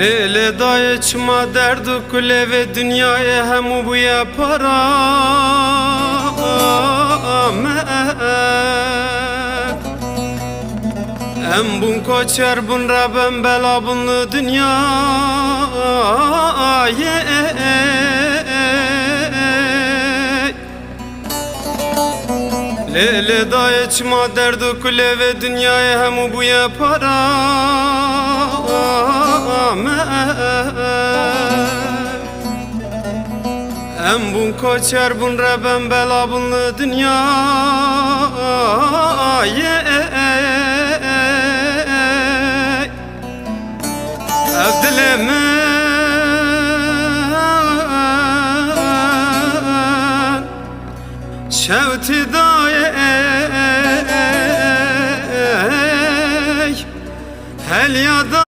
Lele dayı çıma derdu kule ve dünyaya hem bu ya para Em bun koçer bun rabem bela bunlu dünya. Lele dayı çıma derdu kule ve dünyaya hem bu ya para Em bun koçer bun reben bela bunlu dünya. Ev dilimi Şevti daye Hel ya da